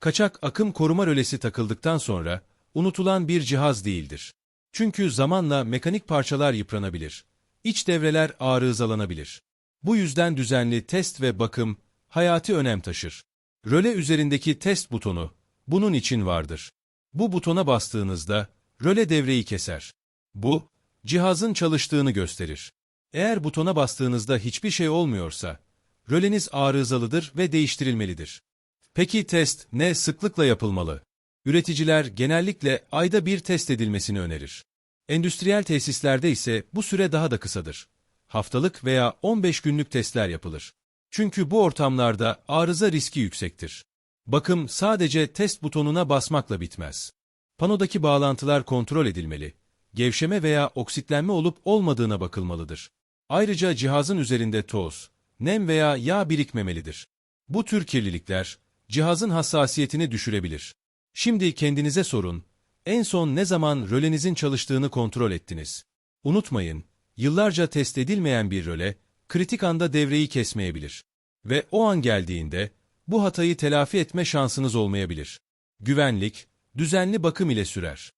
Kaçak akım koruma rölesi takıldıktan sonra unutulan bir cihaz değildir. Çünkü zamanla mekanik parçalar yıpranabilir. İç devreler arızalanabilir. Bu yüzden düzenli test ve bakım hayati önem taşır. Röle üzerindeki test butonu bunun için vardır. Bu butona bastığınızda röle devreyi keser. Bu, cihazın çalıştığını gösterir. Eğer butona bastığınızda hiçbir şey olmuyorsa, röleniz arızalıdır ve değiştirilmelidir. Peki test ne sıklıkla yapılmalı? Üreticiler genellikle ayda bir test edilmesini önerir. Endüstriyel tesislerde ise bu süre daha da kısadır. Haftalık veya 15 günlük testler yapılır. Çünkü bu ortamlarda arıza riski yüksektir. Bakım sadece test butonuna basmakla bitmez. Panodaki bağlantılar kontrol edilmeli, gevşeme veya oksitlenme olup olmadığına bakılmalıdır. Ayrıca cihazın üzerinde toz, nem veya yağ birikmemelidir. Bu tür kirlilikler, cihazın hassasiyetini düşürebilir. Şimdi kendinize sorun, en son ne zaman rölenizin çalıştığını kontrol ettiniz? Unutmayın, yıllarca test edilmeyen bir röle, kritik anda devreyi kesmeyebilir. Ve o an geldiğinde, bu hatayı telafi etme şansınız olmayabilir. Güvenlik, düzenli bakım ile sürer.